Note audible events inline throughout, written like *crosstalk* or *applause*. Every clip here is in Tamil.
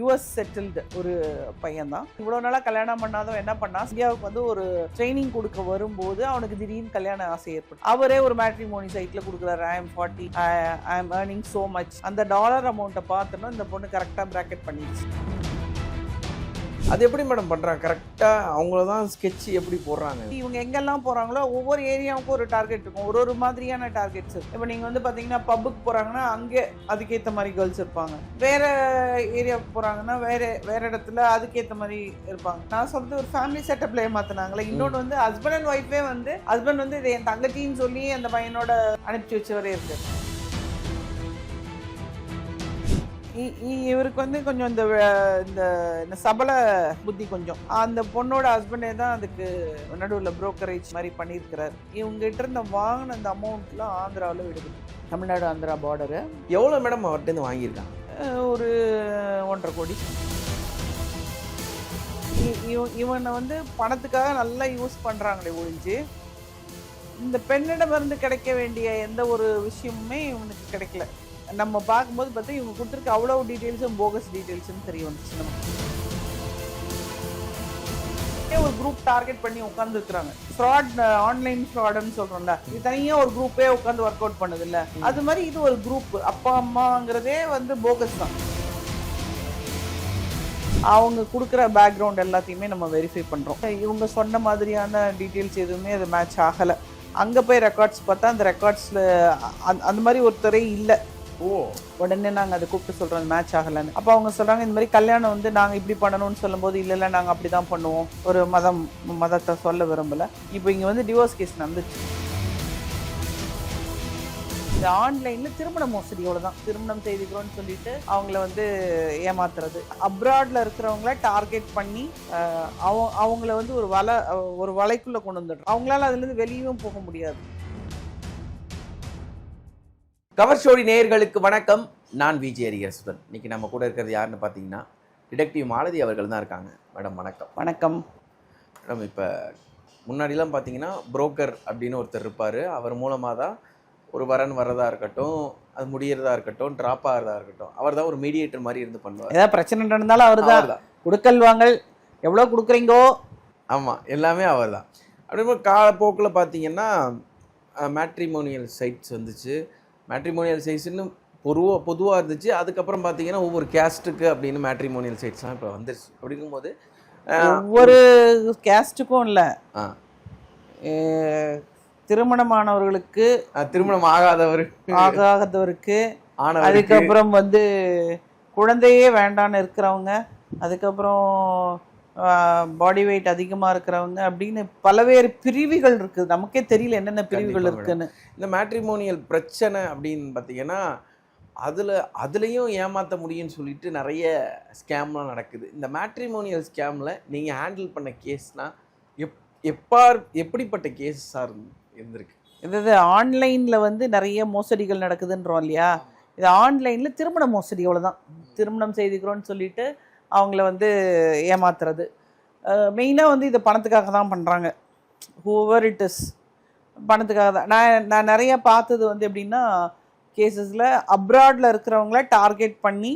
யூஎஸ் செட்டில்டு ஒரு பையன் தான் இவ்வளோ நாளாக கல்யாணம் பண்ணாதவன் என்ன பண்ணா இந்தியாவுக்கு வந்து ஒரு ட்ரைனிங் கொடுக்க வரும்போது அவனுக்கு திடீர்னு கல்யாண ஆசை ஏற்படும். அவரே ஒரு மேட்ரிமோனி சைட்டில் கொடுக்குறாரு. I am forty I am earning so much அந்த டாலர் அமௌண்ட்டை பார்த்தோன்னா இந்த பொண்ணு கரெக்டாக ப்ராக்கெட் பண்ணிடுச்சு. அது எப்படி மேடம் பண்ணுறாங்க கரெக்டாக அவங்கள தான் ஸ்கெட்ச் எப்படி போடுறாங்க? இவங்க எங்கெல்லாம் போகிறாங்களோ ஒவ்வொரு ஏரியாவுக்கும் ஒரு டார்கெட் இருக்கும். ஒரு ஒரு மாதிரியான டார்கெட்ஸ் இப்போ நீங்கள் வந்து பார்த்தீங்கன்னா பப்புக்கு போகிறாங்கன்னா அங்கே அதுக்கேற்ற மாதிரி கேர்ள்ஸ் இருப்பாங்க. வேற ஏரியாவுக்கு போகிறாங்கன்னா வேற வேற இடத்துல அதுக்கேற்ற மாதிரி இருப்பாங்க. நான் சொல்றது ஒரு ஃபேமிலி செட்டப்ல ஏமாத்தினாங்களே இன்னொன்று வந்து ஹஸ்பண்ட் அண்ட் ஒய்ஃபே வந்து ஹஸ்பண்ட் வந்து இது என் தங்கச்சின்னு சொல்லி அந்த பையனோட அனுப்பிச்சு வச்சவரே இருக்கு இவருக்கு வந்து கொஞ்சம் இந்த இந்த சபல புத்தி கொஞ்சம். அந்த பொண்ணோட ஹஸ்பண்டே தான் அதுக்கு நடுவில் புரோக்கரேஜ் மாதிரி பண்ணியிருக்கிறார். இவங்க கிட்ட இருந்த வாங்கின அந்த அமௌண்ட்லாம் ஆந்திராவில் விடுது. தமிழ்நாடு ஆந்திரா பார்டரு எவ்வளோ மேடம் அவர்கிட்ட வாங்கியிருக்காங்க? ஒரு ஒன்றரை கோடி. இவனை வந்து பணத்துக்காக நல்லா யூஸ் பண்ணுறாங்களே ஒழிஞ்சு இந்த பெண்ணிடமிருந்து கிடைக்க வேண்டிய எந்த ஒரு விஷயமுமே இவனுக்கு கிடைக்கல. நம்ம பார்க்கும்போது பார்த்தா இவங்க கொடுத்துருக்க அவ்வளோ டீட்டெயில்ஸும் போகஸ் டீட்டெயில்ஸ்னு தெரிய வந்துச்சு நமக்கு. ஒரு குரூப் டார்கெட் பண்ணி உட்காந்துருக்குறாங்க ஃப்ராட் ஆன்லைன் ஃப்ராடுன்னு சொல்றோம்ல இது தனியாக ஒரு குரூப்பே உட்காந்து ஒர்க் அவுட் பண்ணுது இல்ல அது மாதிரி இது ஒரு குரூப் அப்பா அம்மாங்கிறதே வந்து போகஸ் தான். அவங்க கொடுக்குற பேக்ரவுண்ட் எல்லாத்தையுமே நம்ம வெரிஃபை பண்ணுறோம் இவங்க சொன்ன மாதிரியான டீட்டெயில்ஸ் எதுவுமே அது மேட்ச் ஆகலை. அங்கே போய் ரெக்கார்ட்ஸ் பார்த்தா அந்த ரெக்கார்ட்ஸில் அந்த மாதிரி ஒருத்தரே இல்லை. ஓ. உடனே நாங்கள் அதை கூப்பிட்டு சொல்கிறோம் மேட்ச் ஆகலைன்னு. அப்போ அவங்க சொல்கிறாங்க இந்த மாதிரி கல்யாணம் வந்து நாங்கள் இப்படி பண்ணணும்னு சொல்லும்போது இல்லை இல்லை நாங்கள் அப்படி தான் பண்ணுவோம். ஒரு மதம் மதத்தை சொல்ல விரும்பலை. இப்போ இங்கே வந்து டிவோர்ஸ் கேஸ் நடந்துச்சு. இந்த ஆன்லைனில் திருமண மோசடியோட தான். திருமணம் செய்துக்கிறோம்னு சொல்லிட்டு அவங்கள வந்து ஏமாத்துறது. அப்ராட்ல இருக்கிறவங்கள டார்கெட் பண்ணி அவ- அவங்கள வந்து ஒரு வலை ஒரு வலைக்குள்ளே கொண்டு வந்துடுறோம். அவங்களால அதுலேருந்து வெளியும் போக முடியாது. கவர் ஸ்டோரி நேயர்களுக்கு வணக்கம். நான் விஜய் அரியரசுடன் இன்னைக்கு நம்ம கூட இருக்கிறது யாருன்னு பார்த்தீங்கன்னா டிடெக்டிவ் மாலதி அவர்கள் தான் இருக்காங்க. மேடம் வணக்கம். வணக்கம். மேடம் இப்போ முன்னாடிலாம் பார்த்தீங்கன்னா புரோக்கர் அப்படின்னு ஒருத்தர் இருப்பார். அவர் மூலமாக தான் ஒரு வரன் வரதா இருக்கட்டும் அது முடியறதா இருக்கட்டும் ட்ராப் ஆகிறதா இருக்கட்டும் அவர் தான் ஒரு மீடியேட்டர் மாதிரி இருந்து பண்ணுவார். ஏதாவது பிரச்சனை நடந்தாலும் அவர் தான். கொடுக்கல் வாங்கல். எவ்வளோ கொடுக்குறீங்கோ? ஆமாம் எல்லாமே அவர் தான். அப்படியே காலப்போக்கில் பார்த்தீங்கன்னா மேட்ரிமோனியல் சைட்ஸ் வந்துச்சு. மேட்ரிமோனியல் சைட்ஸ்னு பொதுவாக பொதுவாக இருந்துச்சு. அதுக்கப்புறம் பார்த்தீங்கன்னா ஒவ்வொரு கேஸ்ட்டுக்கு அப்படின்னு மேட்ரிமோனியல் சைட்ஸ்லாம் இப்போ வந்துருச்சு. அப்படிங்கும்போது ஒவ்வொரு கேஸ்ட்டுக்கும் இல்லை. திருமணமானவர்களுக்கு திருமணம் ஆகாதவர். ஆகாதவருக்கு அதுக்கப்புறம் வந்து குழந்தையே வேண்டான்னு இருக்கிறவங்க அதுக்கப்புறம் பாடி வெயிட் அதிகமாக இருக்கிறவங்க அப்படின்னு பலவேறு பிரிவுகள் இருக்குது. நமக்கே தெரியல என்னென்ன பிரிவுகள் இருக்குன்னு. இந்த மேட்ரிமோனியல் பிரச்சனை அப்படின்னு பார்த்தீங்கன்னா அதில் அதுலேயும் ஏமாற்ற முடியும்னு சொல்லிட்டு நிறைய ஸ்கேம்லாம் நடக்குது. இந்த மேட்ரிமோனியல் ஸ்கேமில் நீங்கள் ஹேண்டில் பண்ண கேஸ்னால் எப் எப்பார் எப்படிப்பட்ட கேஸாக இருந்து இருந்திருக்கு? இது ஆன்லைனில் வந்து நிறைய மோசடிகள் நடக்குதுன்றோம் இல்லையா? இது ஆன்லைனில் திருமண மோசடி அவ்வளோதான் திருமணம் செய்துக்கிறோன்னு சொல்லிட்டு அவங்கள வந்து ஏமாத்துறது. மெயினாக வந்து இதை பணத்துக்காக தான் பண்ணுறாங்க ஹூவர் இட் இஸ் பணத்துக்காக தான். நான் நான் நிறைய பார்த்தது வந்து எப்படின்னா கேசஸில் அப்ராடில் இருக்கிறவங்கள டார்கெட் பண்ணி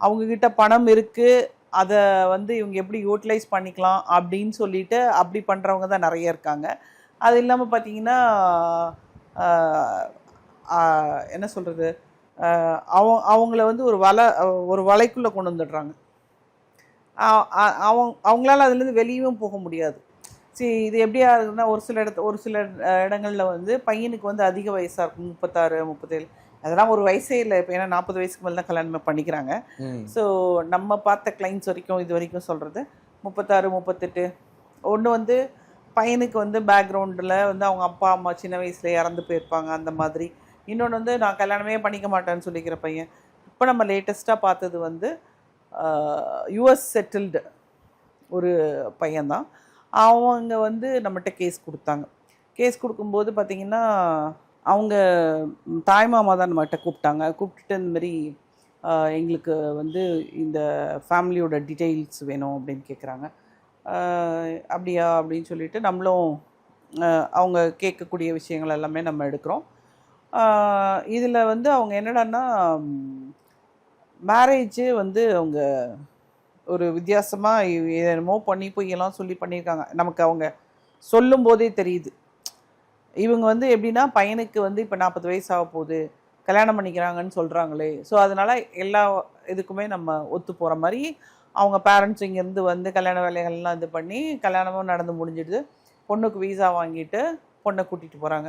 அவங்கக்கிட்ட பணம் இருக்குது அதை வந்து இவங்க எப்படி யூட்டிலைஸ் பண்ணிக்கலாம் அப்படின்னு சொல்லிட்டு அப்படி பண்ணுறவங்க தான் நிறைய இருக்காங்க. அது இல்லாமல் பார்த்தீங்கன்னா என்ன சொல்கிறது அவங்க அவங்கள வந்து ஒரு வலை ஒரு வலைக்குள்ளே கொண்டு வந்துடுறாங்க. அவங்க அவங்களால அதுலேருந்து வெளியவும் போக முடியாது. சரி இது எப்படியா இருக்குன்னா ஒரு சில இடத்து ஒரு சில இடங்களில் வந்து பையனுக்கு வந்து அதிக வயசாக இருக்கும். முப்பத்தாறு முப்பத்தேழு. அதெல்லாம் ஒரு வயசே இல்லை. இப்போ ஏன்னா நாற்பது வயசுக்கு மேலே தான் கல்யாணம் பண்ணிக்கிறாங்க. ஸோ நம்ம பார்த்த கிளைண்ட்ஸ் வரைக்கும் இது வரைக்கும் சொல்கிறது முப்பத்தாறு முப்பத்தெட்டு. ஒன்று வந்து பையனுக்கு வந்து பேக்ரவுண்டில் வந்து அவங்க அப்பா அம்மா சின்ன வயசில் இறந்து போயிருப்பாங்க அந்த மாதிரி. இன்னொன்று வந்து நான் கல்யாணமே பண்ணிக்க மாட்டேன்னு சொல்லிக்கிற பையன். இப்போ நம்ம லேட்டஸ்ட்டாக பார்த்தது வந்து யூஎஸ் செட்டில்டு ஒரு பையன்தான். அவங்க வந்து நம்மகிட்ட கேஸ் கொடுத்தாங்க. கேஸ் கொடுக்கும்போது பார்த்திங்கன்னா அவங்க தாய் தாய்மாமா தான் நம்மகிட்ட கூப்பிட்டாங்க. கூப்பிட்டுட்டு இந்த மாதிரி எங்களுக்கு வந்து இந்த ஃபேமிலியோட டீட்டெயில்ஸ் வேணும் அப்படின்னு கேட்குறாங்க அப்படியா அப்படின்னு சொல்லிட்டு நம்மளும் அவங்க கேட்கக்கூடிய விஷயங்கள் எல்லாமே நம்ம எடுக்கிறோம். இதில் வந்து அவங்க என்னடான்னா மேரேஜு வந்து அவங்க ஒரு வித்தியாசமாக என்னமோ பண்ணி போய் எல்லாம் சொல்லி பண்ணியிருக்காங்க. நமக்கு அவங்க சொல்லும் போதே தெரியுது. இவங்க வந்து எப்படின்னா பையனுக்கு வந்து இப்போ நாற்பது வயசு ஆக போகுது. கல்யாணம் பண்ணிக்கிறாங்கன்னு சொல்கிறாங்களே ஸோ அதனால் எல்லா இதுக்குமே நம்ம ஒத்து போகிற மாதிரி அவங்க பேரண்ட்ஸ் இங்கேருந்து வந்து கல்யாண வேலைகள்லாம் இது பண்ணி கல்யாணமும் நடந்து முடிஞ்சிடுது. பொண்ணுக்கு வீசா வாங்கிட்டு பொண்ணை கூட்டிகிட்டு போகிறாங்க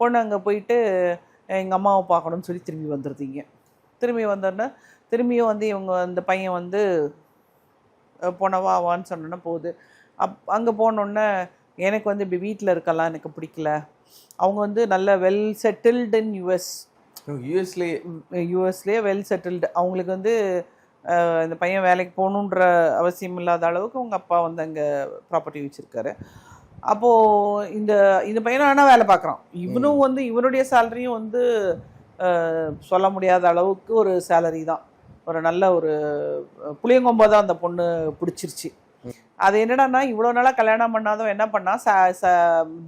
பொண்ணு அங்கே போயிட்டு எங்கள் அம்மாவை பார்க்கணும்னு சொல்லி திரும்பி வந்துடுதீங்க திரும்பி வந்தோடனே திரும்பியும் வந்து இவங்க அந்த பையன் வந்து போனவா வான்னு சொன்னோன்னே போகுது. அப் அங்கே போனோடனே எனக்கு வந்து இப்படி வீட்டில் இருக்கலாம் எனக்கு பிடிக்கல. அவங்க வந்து நல்ல வெல் செட்டில்டு இன் யூஎஸ் யூஎஸ்லேயே யூஎஸ்லேயே வெல் செட்டில்டு அவங்களுக்கு வந்து இந்த பையன் வேலைக்கு போகணுன்ற அவசியம் இல்லாத அளவுக்கு அவங்க அப்பா வந்து அங்கே ப்ராப்பர்ட்டி வச்சுருக்காரு. அப்போது இந்த இந்த பையனும் ஆனால் வேலை பார்க்குறான். இவனும் வந்து இவனுடைய சேலரியும் வந்து சொல்ல முடியாத அளவுக்கு ஒரு சேலரி தான். ஒரு நல்ல ஒரு புளியங்கொம்பை தான் அந்த பொண்ணு பிடிச்சிருச்சு. அது என்னடான்னா இவ்வளோ நாளாக கல்யாணம் பண்ணாதவன் என்ன பண்ணா ச ச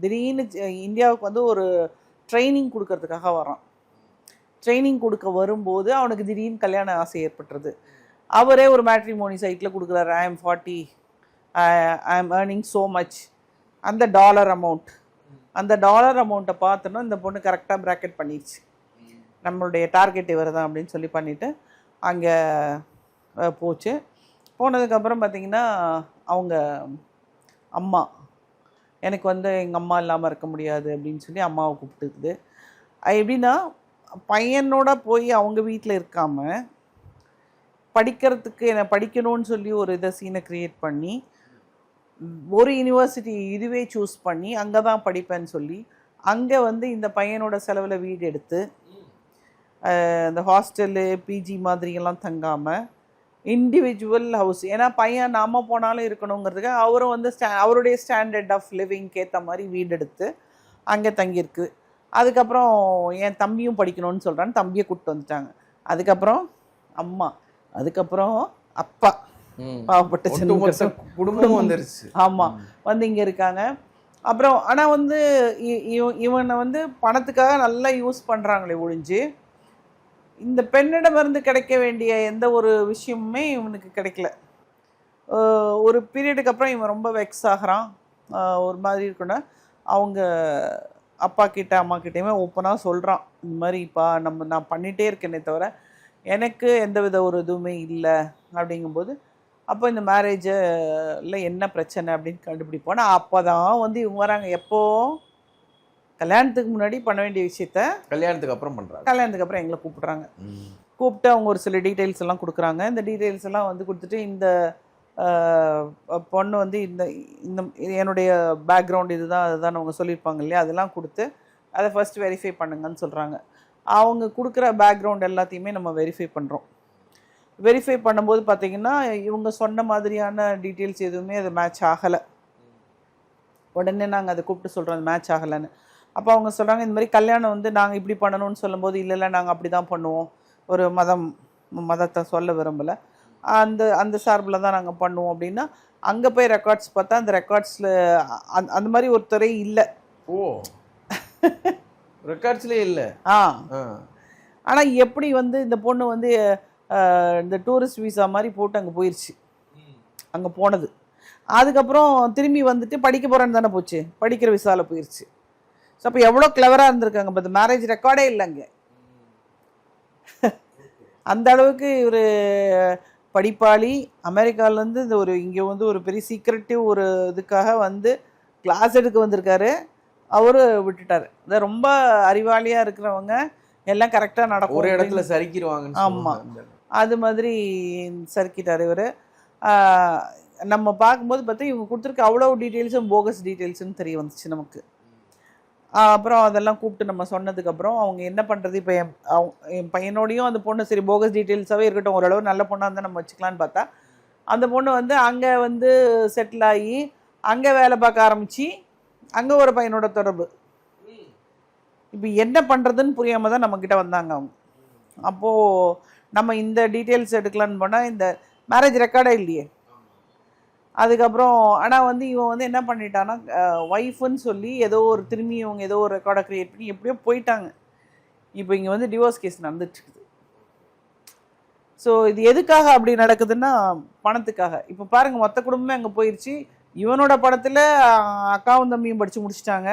திடீர்னு இந்தியாவுக்கு வந்து ஒரு ட்ரைனிங் கொடுக்கறதுக்காக வரான். ட்ரைனிங் கொடுக்க வரும்போது அவனுக்கு திடீர்னு கல்யாண ஆசை ஏற்பட்டுறது அவரே ஒரு மேட்ரிமோனி சைட்டில் கொடுக்குறாரு. I am forty I am earning so much அந்த டாலர் அமௌண்ட். அந்த டாலர் அமௌண்ட்டை பார்த்தோன்னா இந்த பொண்ணு கரெக்டாக ப்ராக்கெட் பண்ணிடுச்சு நம்மளுடைய டார்கெட் இவர் தான் அப்படின்னு சொல்லி பண்ணிவிட்டு அங்கே போச்சு. போனதுக்கப்புறம் பார்த்தீங்கன்னா அவங்க அம்மா எனக்கு வந்து எங்கள் அம்மா இல்லாமல் இருக்க முடியாது அப்படின்னு சொல்லி அம்மாவை கூப்பிட்டுக்குது அது எப்படின்னா பையனோட போய் அவங்க வீட்டில் இருக்காமல் படிக்கிறதுக்கு என்னை படிக்கணும்னு சொல்லி ஒரு இதை சீனை க்ரியேட் பண்ணி ஒரு யூனிவர்சிட்டி இதுவே சூஸ் பண்ணி அங்கே தான் படிப்பேன்னு சொல்லி அங்கே வந்து இந்த பையனோட செலவில் வீடு எடுத்து இந்த ஹாஸ்டலு பிஜி மாதிரியெல்லாம் தங்காமல் இண்டிவிஜுவல் ஹவுஸ் ஏன்னா பையன் நாம போனாலும் இருக்கணுங்கிறதுக்கு அவரும் வந்து ஸ்டா அவருடைய ஸ்டாண்டர்ட் ஆஃப் லிவிங்க்கு ஏற்ற மாதிரி வீடு எடுத்து அங்கே தங்கியிருக்கு. அதுக்கப்புறம் என் தம்பியும் படிக்கணும்னு சொல்கிறான்னு தம்பியை கூப்பிட்டு வந்துட்டாங்க. அதுக்கப்புறம் அம்மா. அதுக்கப்புறம் அப்பா. பாவப்பட்ட ஜனங்கள். குடும்பமும் வந்துருச்சு. ஆமாம் வந்து இங்கே இருக்காங்க. அப்புறம் ஆனால் வந்து இவ- இவனை வந்து பணத்துக்காக நல்லா யூஸ் பண்ணுறாங்களே ஒழிஞ்சு இந்த பெண்ணிடமிருந்து கிடைக்க வேண்டிய எந்த ஒரு விஷயமுமே இவனுக்கு கிடைக்கல. ஒரு பீரியடுக்கு அப்புறம் இவன் ரொம்ப வெக்ஸ் ஆகிறான். ஒரு மாதிரி இருக்குன்னா அவங்க அப்பா கிட்ட அம்மா கிட்டேயுமே ஓப்பனாக சொல்கிறான் இந்த மாதிரிப்பா நம்ம நான் பண்ணிகிட்டே இருக்கேனே தவிர எனக்கு எந்த வித ஒரு இதுவுமே இல்லை அப்படிங்கும்போது அப்போ இந்த மேரேஜில் என்ன பிரச்சனை அப்படின்னு கண்டுபிடிப்போம் ஆனால் அப்போ தான் வந்து இவங்க வராங்க. எப்போது கல்யாணத்துக்கு முன்னாடி பண்ண வேண்டிய விஷயத்த கல்யாணத்துக்கு அப்புறம் பண்றாங்க. கல்யாணத்துக்கு அப்புறம் எங்களை கூப்பிட்றாங்க. கூப்பிட்டு அவங்க ஒரு சில டீட்டெயில்ஸ் எல்லாம் கொடுக்குறாங்க. இந்த டீட்டெயில்ஸ் எல்லாம் வந்து கொடுத்துட்டு இந்த பொண்ணு வந்து இந்த இந்த என்னுடைய பேக்ரவுண்ட் இதுதான் அதுதான் அவங்க சொல்லியிருப்பாங்க இல்லையா? அதெல்லாம் கொடுத்து அதை ஃபர்ஸ்ட் வெரிஃபை பண்ணுங்கன்னு சொல்கிறாங்க அவங்க கொடுக்குற பேக்ரவுண்ட் எல்லாத்தையுமே நம்ம வெரிஃபை பண்ணுறோம் வெரிஃபை பண்ணும்போது பார்த்தீங்கன்னா இவங்க சொன்ன மாதிரியான டீட்டெயில்ஸ் எதுவுமே அது மேட்ச் ஆகலை. உடனே நாங்கள் அதை கூப்பிட்டு சொல்கிறோம் அது மேட்ச் ஆகலைன்னு. அப்போ அவங்க சொல்கிறாங்க இந்த மாதிரி கல்யாணம் வந்து நாங்கள் இப்படி பண்ணணும்னு சொல்லும்போது இல்லை இல்லை நாங்கள் அப்படி தான் பண்ணுவோம். ஒரு மதம் மதத்தை சொல்ல விரும்பலை. அந்த அந்த சார்பில் தான் நாங்கள் பண்ணுவோம் அப்படின்னா அங்கே போய் ரெக்கார்ட்ஸ் பார்த்தா அந்த ரெக்கார்ட்ஸில் அந்த மாதிரி ஒரு துறை இல்லை. ஓ. ரெக்கார்ட்ஸ்லயே இல்ல. ஆ. ஆனால் எப்படி வந்து இந்த பொண்ணு வந்து இந்த டூரிஸ்ட் விசா மாதிரி போட்டு அங்கே போயிடுச்சு அங்கே போனது. அதுக்கப்புறம் திரும்பி வந்துட்டு படிக்க போகிறேன்னு தானே போச்சு. படிக்கிற விசாவில் போயிடுச்சு ஸோ அப்போ எவ்வளோ கிளவராக இருந்திருக்காங்க இப்போ மேரேஜ் ரெக்கார்டே இல்லைங்க அந்த அளவுக்கு ஒரு படிப்பாளி. அமெரிக்காவிலேருந்து இந்த ஒரு இங்கே வந்து ஒரு பெரிய சீக்ரெட்டிவ் ஒரு இதுக்காக வந்து கிளாஸ் எடுக்க வந்திருக்காரு. அவரு விட்டுட்டாரு. இந்த ரொம்ப அறிவாளியாக இருக்கிறவங்க எல்லாம் கரெக்டாக நடக்கும் ஒரு இடத்துல சரிக்கிடுவாங்கன்னு ஆமா. சொல்லுவாங்க. அது மாதிரி சர்க்கிட்டார் இவர். நம்ம பார்க்கும்போது பார்த்தா இவங்க கொடுத்துருக்க அவ்வளோ டீட்டெயில்ஸும் போகஸ் டீட்டெயில்ஸ்னு தெரிய வந்துச்சு நமக்கு. அப்புறம் அதெல்லாம் கூப்பிட்டு நம்ம சொன்னதுக்கப்புறம் அவங்க என்ன பண்ணுறது இப்போ என் என் பையனோடையும் அந்த பொண்ணு சரி போகஸ் டீட்டெயில்ஸாகவே இருக்கட்டும். ஓரளவு நல்ல பொண்ணாக இருந்தால் நம்ம வச்சுக்கலான்னு பார்த்தா அந்த பொண்ணு வந்து அங்கே வந்து செட்டில் ஆகி அங்கே வேலை பார்க்க ஆரம்பித்து அங்கே ஒரு பையனோட தொடர்பு. இப்போ என்ன பண்ணுறதுன்னு புரியாமல் தான் நம்மக்கிட்ட வந்தாங்க அவங்க. அப்போது நம்ம இந்த டீட்டெயில்ஸ் எடுக்கலான்னு போனால் இந்த மேரேஜ் ரெக்கார்டே இல்லையே? அதுக்கப்புறம் ஆனால் வந்து இவன் வந்து என்ன பண்ணிட்டான்னா ஒய்ஃப்னு சொல்லி ஏதோ ஒரு திரும்பி இவங்க ஏதோ ஒரு ரெக்கார்டை க்ரியேட் பண்ணி எப்படியோ போயிட்டாங்க. இப்போ இங்கே வந்து டிவோர்ஸ் கேஸ் நடந்துட்டு இருக்குது ஸோ இது எதுக்காக அப்படி நடக்குதுன்னா பணத்துக்காக. இப்போ பாருங்கள் மொத்த குடும்பமே அங்கே போயிடுச்சு இவனோட படத்தில் அக்காவும் தம்பியும் படித்து முடிச்சிட்டாங்க.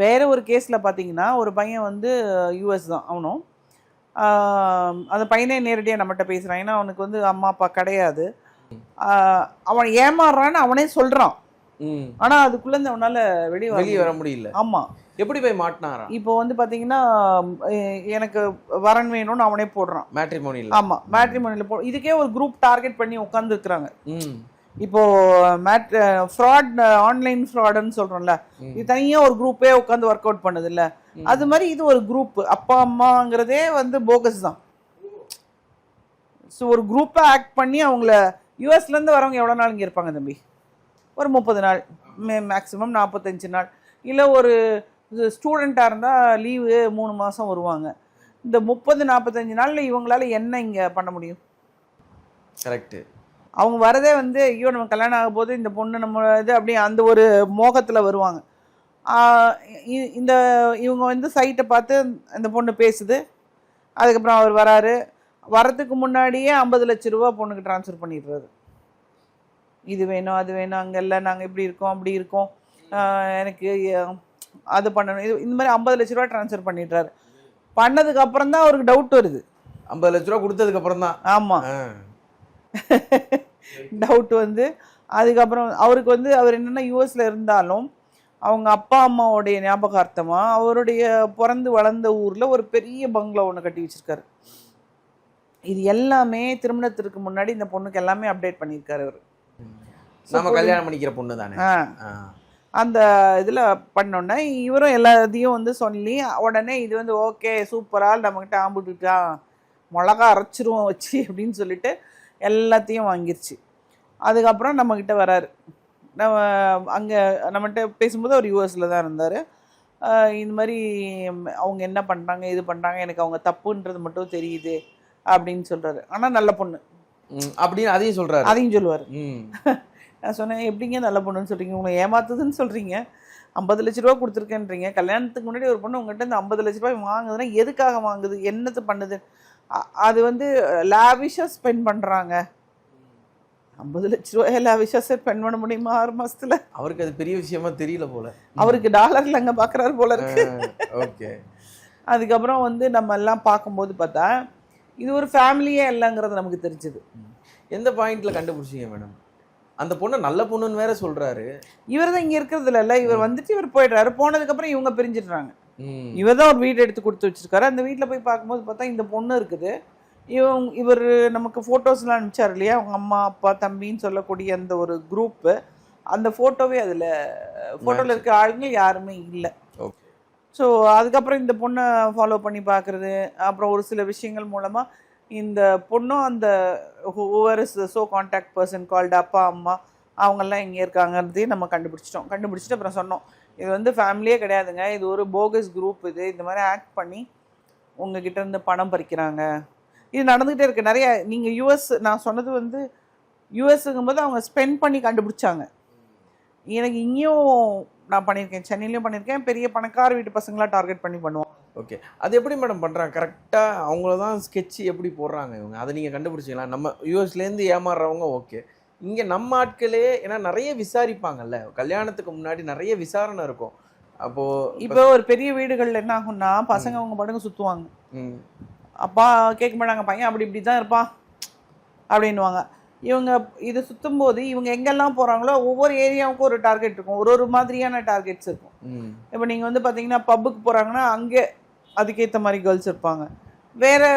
வேறு ஒரு கேஸில் பார்த்தீங்கன்னா ஒரு பையன் வந்து யூஎஸ் தான் அவனும். அந்த பையனே நேரடியாக நம்மகிட்ட பேசுகிறான் ஏன்னா அவனுக்கு வந்து அம்மா அப்பா கிடையாது. அவன் ஏமாறுறான்னு அவனே சொல்கிறான் ம். ஆனால் அதுக்குள்ளேருந்து அவனால் வெளியே வெளியே வர முடியல. ஆமாம் எப்படி போய் மாட்டினாரா? இப்போ வந்து பார்த்தீங்கன்னா அஹ் எனக்கு வரன் வேணும்னு அவனே போடுறான். மேட்ரிமோனியில். ஆமாம் மேட்ரிமோனியில் போ இதுக்கே ஒரு குரூப் டார்கெட் பண்ணி உட்காந்துருக்குறாங்க இப்போ மேட் ஃப்ராட் ஆன்லைன் ஃப்ராடுன்னு சொல்கிறோம்ல ம். இது தனியாக ஒரு குரூப்பே உட்காந்து ஒர்க் அவுட் பண்ணுது இல்ல அது மாதிரி இது ஒரு குரூப் அப்பா அம்மாங்கிறதே வந்து போகஸ் தான். ஸோ ஒரு குரூப்பை ஆக்ட் பண்ணி அவங்கள யூஎஸ்லேருந்து வரவங்க எவ்வளோ நாள் இங்கே இருப்பாங்க தம்பி? ஒரு முப்பது நாள் மே மேக்ஸிமம் நாற்பத்தஞ்சு நாள். இல்லை ஒரு ஸ்டூடெண்ட்டாக இருந்தால் லீவு மூணு மாதம் வருவாங்க. இந்த முப்பது நாற்பத்தஞ்சு நாளில் இவங்களால என்ன இங்கே பண்ண முடியும்? கரெக்ட் அவங்க வரதே வந்து ஐயோ நம்ம கல்யாணம் ஆக போது இந்த பொண்ணு நம்ம இது அப்படியே அந்த ஒரு மோகத்தில் வருவாங்க. இந்த இவங்க வந்து சைட்டை பார்த்து அந்த பொண்ணு பேசுது. அதுக்கப்புறம் அவர் வராரு. வரதுக்கு முன்னாடியே ஐம்பது லட்ச ரூபா பொண்ணுக்கு ட்ரான்ஸ்ஃபர் பண்ணிடுறாரு இது வேணும் அது வேணும் அங்கே இல்லை நாங்கள் இப்படி இருக்கோம் அப்படி இருக்கோம். எனக்கு அது பண்ணணும். இது இந்த மாதிரி ஐம்பது லட்ச ரூபா ட்ரான்ஸ்ஃபர் பண்ணிடுறாரு. பண்ணதுக்கு அப்புறம் தான் அவருக்கு டவுட் வருது. ஐம்பது லட்ச ரூபா கொடுத்ததுக்கு அப்புறம் தான். ஆமாம் டவுட் வந்து அதுக்கப்புறம் அவருக்கு வந்து அவர் என்னென்னா யூஎஸில் இருந்தாலும் அவங்க அப்பா அம்மாவுடைய ஞாபகார்த்தமாக அவருடைய பிறந்து வளர்ந்த ஊரில் ஒரு பெரிய பங்களா ஒன்று கட்டி வச்சிருக்காரு. இது எல்லாமே திருமணத்திற்கு முன்னாடி இந்த பொண்ணுக்கு எல்லாமே அப்டேட் பண்ணியிருக்காரு அவர். நம்ம கல்யாணம் பண்ணிக்கிற பொண்ணு தானே. அந்த இதில் பண்ணோன்னே இவரும் எல்லாத்தையும் வந்து சொல்லி உடனே இது வந்து ஓகே சூப்பராக நம்மக்கிட்ட ஆம்பிட்டுட்டான் மிளகா அரைச்சிருவோம் வச்சு அப்படின்னு சொல்லிட்டு எல்லாத்தையும் வாங்கிருச்சு. அதுக்கப்புறம் நம்மக்கிட்ட வராரு. நம்ம அங்கே நம்மகிட்ட பேசும்போது அவர் யூஎஸில் தான் இருந்தார். இந்த மாதிரி அவங்க என்ன பண்ணுறாங்க இது பண்ணுறாங்க எனக்கு அவங்க தப்புன்றது மட்டும் தெரியுது. அப்படின்னு சொல்கிறாரு ஆனால் நல்ல பொண்ணு. அப்படின்னு அதையும் சொல்றாரு. அதையும் சொல்லுவார். *laughs* நான் சொன்னேன் எப்படிங்க நல்ல பொண்ணுன்னு சொல்றீங்க? உங்களை ஏமாத்துதுன்னு சொல்றீங்க. ஐம்பது லட்ச ரூபா கொடுத்துருக்கேன்றீங்க. கல்யாணத்துக்கு முன்னாடி ஒரு பொண்ணு உங்கள்கிட்ட இந்த ஐம்பது லட்ச ரூபாய் வாங்குதுன்னா எதுக்காக வாங்குது? என்னது பண்ணுது? அது வந்து லாவிஷாக ஸ்பெண்ட் பண்ணுறாங்க ஐம்பது லட்ச ரூபாய் லாவிஷாக ஸ்பெண்ட் பண்ண முடியுமா? ஆறு மாசத்துல. அவருக்கு அது பெரிய விஷயமா தெரியல போல. அவருக்கு டாலர்ல அங்கே பார்க்குறாரு போல இருக்கு. ஓகே. அதுக்கப்புறம் வந்து நம்ம எல்லாம் பார்க்கும்போது பார்த்தா இது ஒரு ஃபேமிலியே இல்லைங்கிறது நமக்கு தெரிஞ்சுது. எந்த பாயிண்ட்ல கண்டுபிடிச்சீங்க மேடம் அந்த பொண்ணு நல்ல பொண்ணுன்னு வேற சொல்றாரு. இவர் தான் இங்கே இருக்கிறது இல்லைல்ல இவர் வந்துட்டு இவர் போயிடுறாரு. போனதுக்கப்புறம் இவங்க பிரிஞ்சிடுறாங்க. இவர் தான் ஒரு வீடு எடுத்து கொடுத்து வச்சிருக்காரு. அந்த வீட்டில் போய் பார்க்கும்போது பார்த்தா இந்த பொண்ணு இருக்குது. இவங்க இவர் நமக்கு ஃபோட்டோஸ்லாம் அனுப்பிச்சார் இல்லையா? அவங்க அம்மா அப்பா தம்பின்னு சொல்லக்கூடிய அந்த ஒரு குரூப்பு அந்த ஃபோட்டோவே அதில் ஃபோட்டோவில் இருக்க ஆளுங்க யாருமே இல்லை. ஸோ அதுக்கப்புறம் இந்த பொண்ணை ஃபாலோ பண்ணி பார்க்குறது. அப்புறம் ஒரு சில விஷயங்கள் மூலமாக இந்த பொண்ணும் அந்த over is so contact person called அப்பா அம்மா அவங்கெல்லாம் இங்கே இருக்காங்கன்றதையும் நம்ம கண்டுபிடிச்சிட்டோம். கண்டுபிடிச்சிட்டு அப்புறம் சொன்னோம். இது வந்து ஃபேமிலியே கிடையாதுங்க. இது ஒரு போகஸ் குரூப் இது. இந்த மாதிரி ஆக்ட் பண்ணி உங்ககிட்ட இருந்து பணம் பறிக்கிறாங்க. இது நடந்துகிட்டே இருக்குது நிறைய நீங்கள் யூஎஸ் நான் சொன்னது வந்து யூஎஸ்ங்கும் போது அவங்க ஸ்பெண்ட் பண்ணி கண்டுபிடிச்சாங்க. எனக்கு இங்கேயும் நான் பண்ணியிருக்கேன். சென்னையிலையும் பண்ணியிருக்கேன். பெரிய பணக்கார வீட்டு பசங்களாம் டார்கெட் பண்ணி பண்ணுவோம். ஓகே அது எப்படி மேடம் பண்றாங்க? கரெக்டா அவங்கள தான் ஸ்கெட்ச் எப்படி போடுறாங்க இவங்க? அதை நீங்க கண்டுபிடிச்சீங்களா? நம்ம யூஎஸ்ல இருந்து ஏமாறுறவங்க ஓகே இங்க நம்ம ஆட்களே ஏன்னா நிறைய விசாரிப்பாங்கல்ல? கல்யாணத்துக்கு முன்னாடி நிறைய விசாரணை இருக்கும். அப்போ இப்போ ஒரு பெரிய வீடுகள்ல என்ன ஆகும்னா பசங்க அவங்க படுங்க சுற்றுவாங்க ம், அப்பா கேட்க மாட்டாங்க பையன் அப்படி இப்படி தான் இருப்பான். அப்படின்னுவாங்க. இவங்க இது சுத்தும் போது இவங்க எங்கெல்லாம் போகிறாங்களோ ஒவ்வொரு ஏரியாவுக்கும் ஒரு டார்கெட் இருக்கும். ஒரு ஒரு மாதிரியான டார்கெட்ஸ் இருக்கும். இப்போ நீங்கள் வந்து பார்த்தீங்கன்னா பப்புக்கு போகிறாங்கன்னா அங்கே அதுக்கேற்ற மாதிரி கேர்ள்ஸ் இருப்பாங்க. வேறு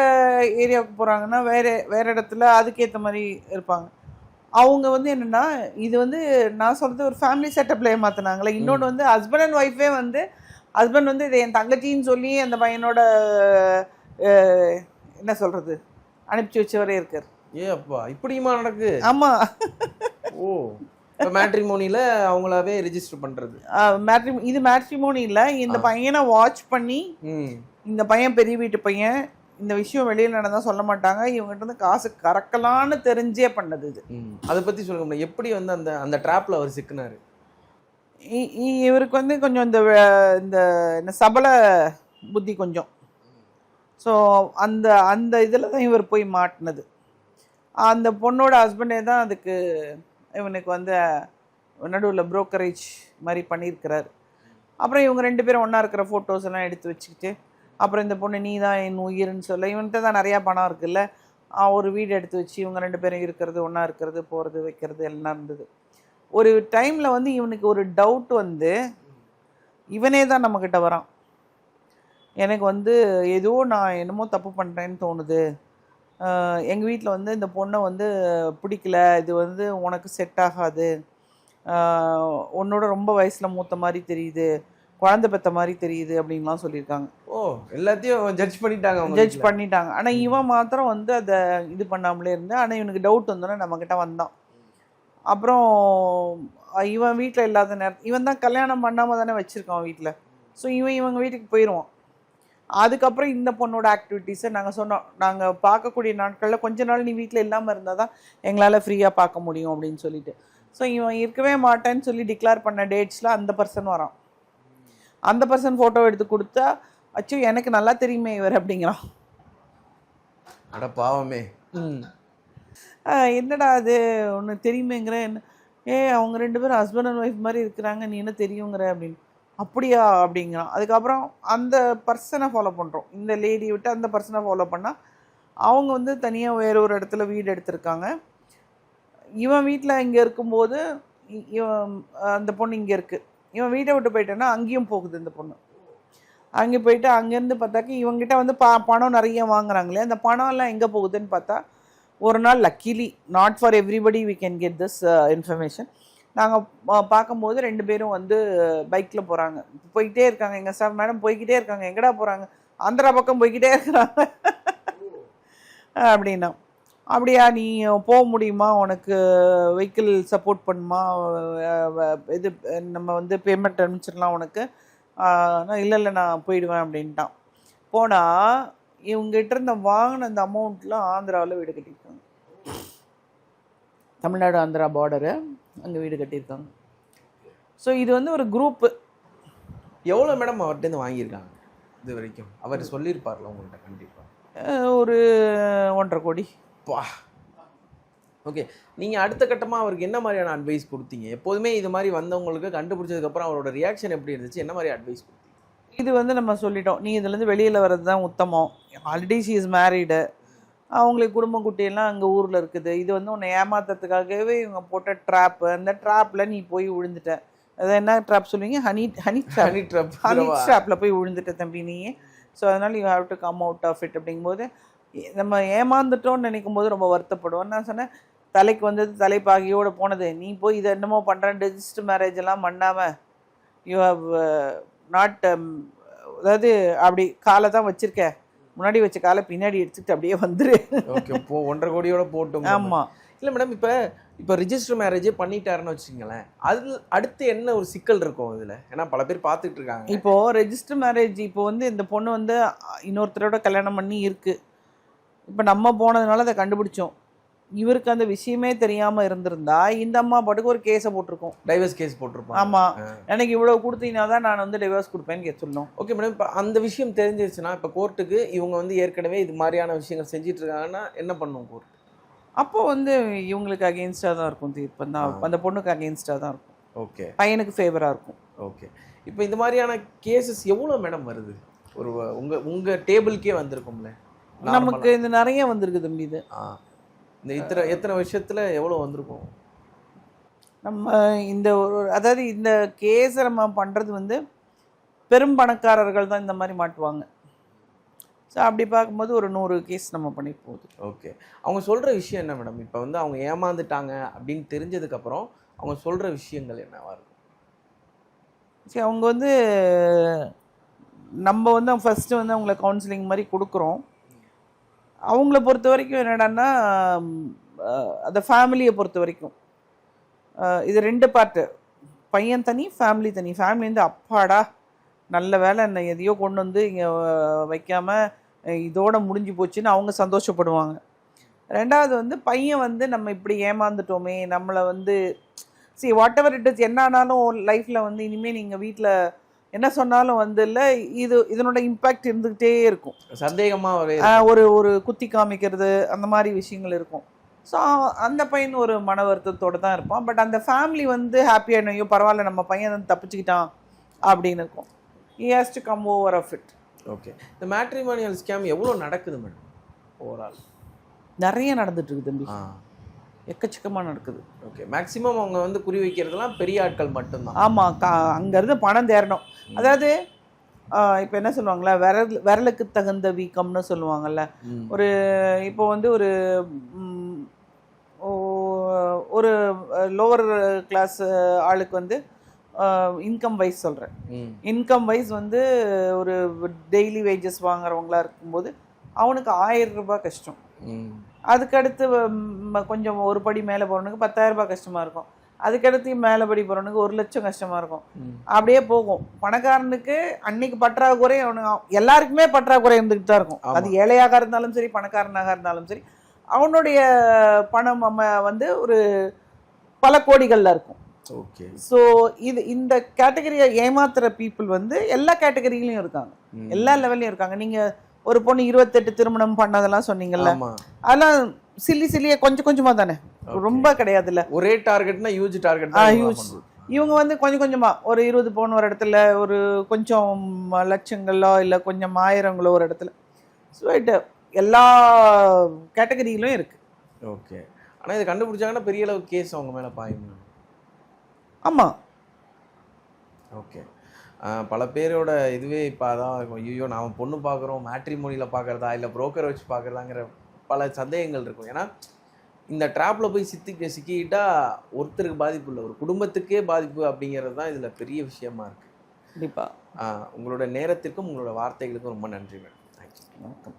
ஏரியாவுக்கு போகிறாங்கன்னா வேறு வேறு இடத்துல அதுக்கேற்ற மாதிரி இருப்பாங்க. அவங்க வந்து என்னென்னா இது வந்து நான் சொல்கிறது ஒரு ஃபேமிலி செட்டப்பில் ஏமாத்துனாங்களே இன்னொன்று வந்து ஹஸ்பண்ட் அண்ட் ஒய்ஃபே வந்து ஹஸ்பண்ட் வந்து இது என் தங்கச்சின்னு சொல்லி அந்த பையனோட என்ன சொல்கிறது அனுப்பிச்சி வச்சவரே இருக்கார். ஏ அப்பா இப்படியுமா நடக்கு? ஆமாம் ஓ இப்போ மேட்ரிமோனியில் அவங்களாவே ரெஜிஸ்டர் பண்றது. மேட்ரி இது மேட்ரிமோனி இல்லை. இந்த பையனை வாட்ச் பண்ணி இந்த பையன் பெரிய வீட்டு பையன் இந்த விஷயம் வெளியில் நடந்தா சொல்ல மாட்டாங்க. இவங்ககிட்ட இருந்து காசு கறக்கலான்னு தெரிஞ்சே பண்ணது இது. அதை பத்தி சொல்லுங்க madam. எப்படி வந்து அந்த அந்த ட்ராப்ல அவர் சிக்கினாரு? இவருக்கு வந்து கொஞ்சம் இந்த இந்த என்ன சபல புத்தி கொஞ்சம். ஸோ அந்த அந்த இதில் தான் இவர் போய் மாட்டினது. அந்த பொண்ணோட ஹஸ்பண்டே தான் அதுக்கு இவனுக்கு வந்து நடுவில் புரோக்கரேஜ் மாதிரி பண்ணியிருக்கிறார். அப்புறம் இவங்க ரெண்டு பேரும் ஒன்றா இருக்கிற ஃபோட்டோஸ் எல்லாம் எடுத்து வச்சுக்கிட்டு அப்புறம் இந்த பொண்ணு நீ தான் என் உயிர்னு சொல்ல இவன்கிட்ட தான் நிறையா பணம் இருக்குல்ல ஒரு வீடு எடுத்து வச்சு இவங்க ரெண்டு பேரும் இருக்கிறது ஒன்றா இருக்கிறது போகிறது வைக்கிறது எல்லாம் இருந்தது. ஒரு டைமில் வந்து இவனுக்கு ஒரு டவுட் வந்து இவனே தான் நம்மக்கிட்ட வரான். எனக்கு வந்து ஏதோ நான் என்னமோ தப்பு பண்ணுறேன்னு தோணுது. எங்கள் வீட்டில் வந்து இந்த பொண்ணை வந்து பிடிக்கல. இது வந்து உனக்கு செட் ஆகாது. உன்னோட ரொம்ப வயசில் மூத்த மாதிரி தெரியுது. குழந்தை பெத்த மாதிரி தெரியுது அப்படின்லாம் சொல்லியிருக்காங்க. ஓ எல்லாத்தையும் ஜட்ஜ் பண்ணிட்டாங்க ஜட்ஜ். பண்ணிட்டாங்க. ஆனால் இவன் மாத்திரம் வந்து அதை இது பண்ணாமலே இருந்து ஆனால் இவனுக்கு டவுட் வந்தோன்னே நம்மக்கிட்ட வந்தான். அப்புறம் இவன் வீட்டில் இல்லாத நேரம் இவன் தான் கல்யாணம் பண்ணாமல் தானே வச்சுருக்கான் வீட்டில் ஸோ இவன் இவங்க வீட்டுக்கு போயிடுவான் அதுக்கப்புறம் இந்த பொண்ணோட ஆக்டிவிட்டீஸை நாங்கள் சொன்னோம். நாங்கள் பார்க்கக்கூடிய நாட்களில் கொஞ்ச நாள் நீ வீட்டில் இல்லாமல் இருந்தால் தான் எங்களால் ஃப்ரீயாக பார்க்க முடியும் அப்படின்னு சொல்லிட்டு. ஸோ இவன் இருக்கவே மாட்டேன்னு சொல்லி டிக்ளேர் பண்ண டேட்ஸில் அந்த பர்சன் வரான். அந்த பர்சன் ஃபோட்டோ எடுத்து கொடுத்தா அச்சோ எனக்கு நல்லா தெரியுமே இவர் அப்படிங்கிறான். அட பாவமே. ம். என்னடா அது? ஒன்று தெரியுமேங்கிற? என்ன? ஏ அவங்க ரெண்டு பேரும் ஹஸ்பண்ட் அண்ட் ஒய்ஃப் மாதிரி இருக்கிறாங்க. நீ என்ன தெரியுங்கிற? அப்படின்னு. அப்படியா? அப்படிங்கிறான். அதுக்கப்புறம் அந்த பர்சனை ஃபாலோ பண்ணுறோம் இந்த லேடி விட்டு அந்த பர்சனை ஃபாலோ பண்ணால் அவங்க வந்து தனியாக வேற ஒரு இடத்துல வீடு எடுத்திருக்காங்க. இவன் வீட்டில் இங்கே இருக்கும்போது இவன் அந்த பொண்ணு இங்கே இருக்குது இவன் வீட்டை விட்டு போயிட்டேன்னா அங்கேயும் போகுது இந்த பொண்ணு. அங்கே போயிட்டு அங்கேருந்து பார்த்தாக்க இவங்ககிட்ட வந்து ப பணம் நிறைய வாங்குறாங்களே அந்த பணம் எல்லாம் எங்கே போகுதுன்னு பார்த்தா ஒரு நாள் luckily not for everybody we can get this information நாங்கள் பார்க்கும்போது ரெண்டு பேரும் வந்து பைக்கில் போகிறாங்க போய்கிட்டே இருக்காங்க. எங்கள் சார் மேடம் போய்கிட்டே இருக்காங்க. எங்கடா போகிறாங்க ஆந்திரா பக்கம் போய்கிட்டே இருக்கிறாங்க. *laughs* அப்படின்னா. அப்படியா நீ போக முடியுமா? உனக்கு வெஹிக்கிள் சப்போர்ட் பண்ணுமா? வ- இது நம்ம வந்து பேமெண்ட் அனுப்பிச்சிடலாம் உனக்கு. ஆனால் நான் இல்லை இல்லை நான் போயிடுவேன் அப்படின்ட்டான். போனால் இவங்ககிட்ட இருந்த வாங்கின அந்த அமௌண்ட்டில் ஆந்திராவில் வீடு கட்டியிருக்காங்க. தமிழ்நாடு ஆந்திரா பார்டரு அங்கே வீடு கட்டியிருக்காங்க. ஸோ இது வந்து ஒரு குரூப்பு எவ்வளோ மேடம் அவர்கிட்ட வாங்கியிருக்காங்க இது வரைக்கும்? அவர் சொல்லியிருப்பார்ல உங்கள்கிட்ட கண்டிப்பாக ஒரு ஒன்றரை கோடி. பா. ஓகே நீங்கள் அடுத்த கட்டமாக அவருக்கு என்ன மாதிரியான அட்வைஸ் கொடுத்தீங்க? எப்போதுமே இது மாதிரி வந்தவங்களுக்கு கண்டுபிடிச்சதுக்கப்புறம் அவரோட ரியாக்ஷன் எப்படி இருந்துச்சு? என்ன மாதிரி அட்வைஸ் கொடுத்தீங்க? இது வந்து நம்ம சொல்லிட்டோம். நீ இதுலேருந்து வெளியில் வர்றது தான் உத்தமம். ஆல்ரெடி ஷி இஸ் மேரீடு அவங்களுக்கு குடும்பம் குட்டியெல்லாம் அங்கே ஊரில் இருக்குது. இது வந்து உன்னை ஏமாத்துறதுக்காகவே இவங்க போட்ட ட்ராப்பு அந்த ட்ராப்பில் நீ போய் விழுந்துட்ட. அது என்ன ட்ராப் சொல்லுவீங்க? Honey honey trap honey trap honey ட்ராப்பில் போய் விழுந்துட்ட தம்பி நீ. ஸோ அதனால் you have to come out of it அப்படிங்கும்போது நம்ம ஏமாந்துட்டோம்னு நினைக்கும் போது ரொம்ப வருத்தப்படுவோம் நான் சொன்னேன். தலைக்கு வந்தது தலைப்பாகியோட போனது. நீ போய் இதை என்னமோ பண்ணுறேன் ரெஜிஸ்டர் மேரேஜ் எல்லாம் பண்ணாமல் யூ ஹவ் நாட் அதாவது அப்படி காலை தான் வச்சிருக்க. முன்னாடி வச்ச காலை பின்னாடி எடுத்துக்கிட்டு அப்படியே வந்துரு. ஓகே போ ஒன்றரை கோடியோட போட்டும் ஆமாம் இல்லை மேடம் இப்போ இப்போ ரிஜிஸ்டர் மேரேஜே பண்ணிட்டாருன்னு வச்சுக்கோங்களேன் அது அடுத்து என்ன ஒரு சிக்கல் இருக்கும் இதில்? ஏன்னா பல பேர் பார்த்துட்டு இருக்காங்க. இப்போ ரெஜிஸ்டர் மேரேஜ் இப்போ வந்து இந்த பொண்ணு வந்து இன்னொருத்தரோட கல்யாணம் பண்ணி இருக்கு. இப்போ நம்ம போனதுனால அதை கண்டுபிடிச்சோம். இவருக்கு அந்த விஷயமே தெரியாம இருந்திருந்தா இந்த அம்மா பாட்டுக்கு ஒரு கேஸை போட்டிருக்கோம். டைவர்ஸ் கேஸ் போட்டிருப்பாங்க. ஆமா. எனக்கு இவ்வளவு கொடுத்தீங்கன்னா தான் நான் வந்து டிவோர்ஸ் கொடுப்பேன்னு சொல்லணும். ஓகே மேடம் இப்போ அந்த விஷயம் தெரிஞ்சிருச்சுன்னா இப்போ கோர்ட்டுக்கு இவங்க வந்து ஏற்கனவே இது மாதிரியான விஷயங்கள் செஞ்சுட்டு இருக்காங்கன்னா என்ன பண்ணும் கோர்ட் அப்போ வந்து இவங்களுக்கு அகேன்ஸ்டாக தான் இருக்கும் தீர்ப்பு. அந்த அந்த பொண்ணுக்கு அகேன்ஸ்டாக தான் இருக்கும். ஓகே பையனுக்கு ஃபேவராக இருக்கும். ஓகே இப்போ இந்த மாதிரியான கேசஸ் எவ்வளோ மேடம் வருது? ஒரு உங்கள் உங்கள் டேபிளுக்கே வந்திருக்கும்ல? நமக்கு இந்த நிறைய வந்திருக்கு தம்பி இது. ஆ. இந்த இத்தனை எத்தனை வருஷத்தில் எவ்வளோ வந்திருக்கும்? நம்ம இந்த ஒரு அதாவது இந்த கேஸை நம்ம பண்ணுறது வந்து பெரும் பணக்காரர்கள் தான் இந்த மாதிரி மாட்டுவாங்க. ஸோ அப்படி பார்க்கும்போது ஒரு நூறு கேஸ் நம்ம பண்ணிட்டு போகுது. ஓகே அவங்க சொல்கிற விஷயம் என்ன மேடம் இப்போ வந்து அவங்க ஏமாந்துட்டாங்க அப்படின்னு தெரிஞ்சதுக்கப்புறம் அவங்க சொல்கிற விஷயங்கள் என்னவா இருக்கும்? சரி அவங்க வந்து நம்ம வந்து ஃபஸ்ட்டு வந்து அவங்கள கவுன்சிலிங் மாதிரி கொடுக்குறோம். அவங்கள பொறுத்த வரைக்கும் என்னடான்னா அந்த ஃபேமிலியை பொறுத்த வரைக்கும். இது ரெண்டு பார்ட்டு பையன் தனி ஃபேமிலி தனி. ஃபேமிலி வந்து அப்பாடா நல்ல வேலை என்னை எதையோ கொண்டு வந்து இங்கே வைக்காமல் இதோட முடிஞ்சு போச்சுன்னு அவங்க சந்தோஷப்படுவாங்க. ரெண்டாவது வந்து பையன் வந்து நம்ம இப்படி ஏமாந்துட்டோமே நம்மளை வந்து see whatever it is என்ன ஆனாலும் லைஃப்பில் வந்து இனிமேல் நீங்கள் வீட்டில் என்ன சொன்னாலும் வந்து இல்லை இது இதனோட இம்பேக்ட் இருந்துக்கிட்டே இருக்கும். சந்தேகமாக ஒரு ஒரு குத்தி காமிக்கிறது அந்த மாதிரி விஷயங்கள் இருக்கும். ஸோ அந்த பையன் ஒரு மன வருத்தத்தோடு தான் இருப்பான். பட் அந்த ஃபேமிலி வந்து ஹாப்பியாக ஐயோ பரவாயில்ல நம்ம பையன் வந்து தப்பிச்சுக்கிட்டான் அப்படின்னு இருக்கும். He has to come over of it okay இந்த மேட்ரிமோனியல் ஸ்கேம் எவ்வளோ நடக்குது மேடம் ஓவரால் நிறைய நடந்துட்டு இருக்குது தம்பி. எக்கச்சக்கமாக நடக்குது. ஓகே மேக்ஸிமம் அவங்க வந்து குறி வைக்கிறதுலாம் பெரிய ஆட்கள் மட்டும்தான். ஆமாம் கா அங்கேருந்து பணம் தேரணும் அதாவது இப்போ என்ன சொல்லுவாங்களா விரல் விரலுக்கு தகுந்த வீக்கம்னு சொல்லுவாங்கல்ல. ஒரு இப்போ வந்து ஒரு ஒரு லோவர் கிளாஸ் ஆளுக்கு வந்து இன்கம் வைஸ் சொல்கிறேன் இன்கம் வைஸ் வந்து ஒரு டெய்லி வேஜஸ் வாங்குறவங்களா இருக்கும்போது அவனுக்கு ஆயிரம் ரூபாய் கஷ்டம். அதுக்கடுத்து கொஞ்சம் ஒரு படி மேலே போகிறவனுக்கு பத்தாயிரம் ரூபாய் கஷ்டமாக இருக்கும். அதுக்கடுத்து மேலே படி போகிறவனுக்கு ஒரு லட்சம் கஷ்டமாக இருக்கும். அப்படியே போகும். பணக்காரனுக்கு அன்னைக்கு பற்றாக்குறை அவனுக்கு எல்லாருக்குமே பற்றாக்குறை இருந்துகிட்டு தான் இருக்கும். அது ஏழையாக இருந்தாலும் சரி பணக்காரனாக இருந்தாலும் சரி அவனுடைய பணம் நம்ம வந்து ஒரு பல கோடிகளில் இருக்கும். ஓகே. ஸோ இது இந்த கேட்டகரியை ஏமாத்துற பீப்புள் வந்து எல்லா கேட்டகரியிலையும் இருக்காங்க. எல்லா லெவல்லையும் இருக்காங்க. நீங்க ஒரு பொண்ணு இருபத்தெட்டு திருமணம் பண்ணதெல்லாம் சொன்னீங்கல்ல அதெல்லாம் சில்லி சில்லியே கொஞ்சம் கொஞ்சமா தானே? ரொம்ப கிடையாதுல்ல. ஒரே டார்கெட்னா ஹியூஜ் டார்கெட் huge. இவங்க வந்து கொஞ்சம் கொஞ்சமா ஒரு இருபது பவுன் ஒரு இடத்துல ஒரு கொஞ்சம் லட்சங்களோ இல்லை கொஞ்சம் ஆயிரங்களோ ஒரு இடத்துல. ஸோ இட் எல்லா கேட்டகரியிலும் இருக்கு. ஓகே ஆனா இது கண்டுபிடிச்சாங்கன்னா பெரிய அளவு கேஸ் அவங்க மேல பாயும். ஆமா. ஓகே பல பேரோட இதுவே இப்போ அதான் இருக்கும் ஐயோ நாம பொண்ணு பார்க்குறோம் மேட்ரிமோனியில் பார்க்குறதா இல்லை புரோக்கர் வச்சு பார்க்குறதாங்கிற பல சந்தேகங்கள் இருக்கும். ஏன்னா இந்த ட்ராப்பில் போய் சித்தி சிக்கிக்கிட்டா ஒருத்தருக்கு பாதிப்பு இல்லை. ஒரு குடும்பத்துக்கே பாதிப்பு அப்படிங்கிறது தான் இதில் பெரிய விஷயமா இருக்கு. கண்டிப்பா. ஆஹ் உங்களோட நேரத்திற்கும் உங்களோட வார்த்தைகளுக்கும் ரொம்ப நன்றி மேடம். தேங்க்யூ வணக்கம்.